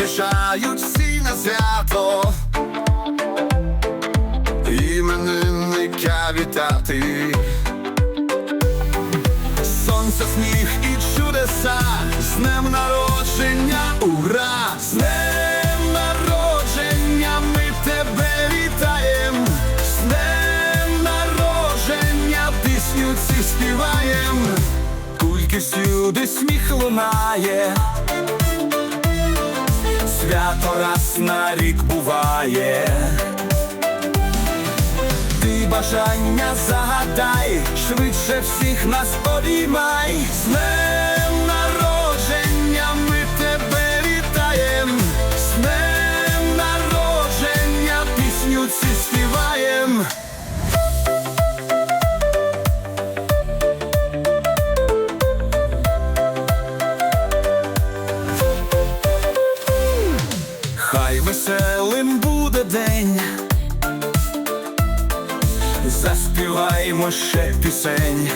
поспішають всі на свято, іменинника вітати, сонце, сніг і чудеса, з днем народження, ура, з народження ми тебе вітаєм, з днем народження пісню ці співаєм, кульки всюди сміх лунає свято раз на рік буває. Ти бажання загадай, швидше всіх нас обіймай. Хай веселим буде день. Заспіваємо ще пісень.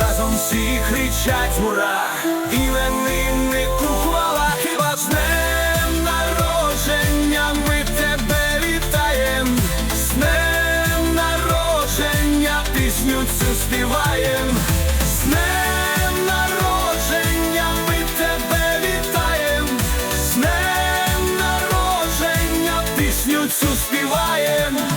Разом всі кричать ура, імениннику хвала, хіба з днем народження ми тебе вітаєм, з днем народження пісню цю співаєм, з днем з днем народження пісню цю співаєм.